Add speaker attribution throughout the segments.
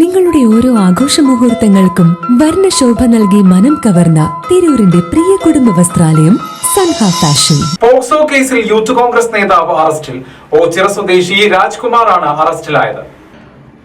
Speaker 1: നിങ്ങളുടെ ഓരോ ആഘോഷ മുഹൂർത്തങ്ങൾക്കും വർണ്ണശോഭ നൽകി മനം കവർന്ന തിരൂരിന്റെ പ്രിയ കുടുംബ വസ്ത്രാലയം സൻഹ ഫാഷൻ
Speaker 2: പോക്സോ കേസിൽ യൂത്ത് കോൺഗ്രസ് നേതാവ് അറസ്റ്റിൽ ഓച്ചിറ സ്വദേശി രാജ്കുമാറാണ് അറസ്റ്റിലായത്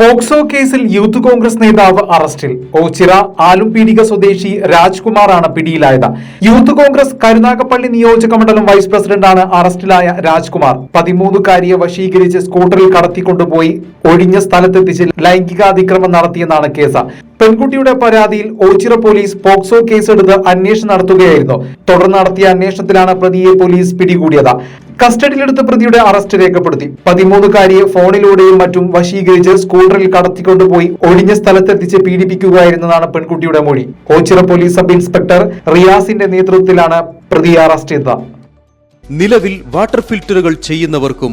Speaker 3: പോക്സോ കേസിൽ യൂത്ത് കോൺഗ്രസ് നേതാവ് അറസ്റ്റിൽ ഓച്ചിറ ആലുംപീടിക സ്വദേശി രാജ്കുമാറാണ് പിടിയിലായത് യൂത്ത് കോൺഗ്രസ് കരുനാഗപ്പള്ളി നിയോജക മണ്ഡലം വൈസ് പ്രസിഡന്റാണ് അറസ്റ്റിലായ രാജ്കുമാർ പതിമൂന്നുകാരിയെ വശീകരിച്ച് സ്കൂട്ടറിൽ കടത്തിക്കൊണ്ടുപോയി ഒഴിഞ്ഞ സ്ഥലത്തെത്തിച്ച് ലൈംഗികാതിക്രമം നടത്തിയെന്നാണ് കേസ് പെൺകുട്ടിയുടെ പരാതിയിൽ ഓച്ചിറ പോലീസ് പോക്സോ കേസെടുത്ത് അന്വേഷണം നടത്തുകയായിരുന്നു തുടർന്ന് നടത്തിയ അന്വേഷണത്തിലാണ് പ്രതിയെ പോലീസ് പിടികൂടിയത് കസ്റ്റഡിയിലെടുത്ത പ്രതിയുടെ അറസ്റ്റ് രേഖപ്പെടുത്തി പതിമൂന്നുകാരിയെ ഫോണിലൂടെയും മറ്റും വശീകരിച്ച് സ്കൂട്ടറിൽ കടത്തിക്കൊണ്ടുപോയി ഒഴിഞ്ഞ സ്ഥലത്തെത്തിച്ച് പീഡിപ്പിക്കുകയായിരുന്നതാണ് പെൺകുട്ടിയുടെ മൊഴി കോച്ചിറ പോലീസ് സബ് ഇൻസ്പെക്ടർ റിയാസിന്റെ നേതൃത്വത്തിലാണ് പ്രതിയെ അറസ്റ്റ് ചെയ്തത്
Speaker 4: നിലവിൽ വാട്ടർ ഫിൽറ്ററുകൾ ചെയ്യുന്നവർക്കും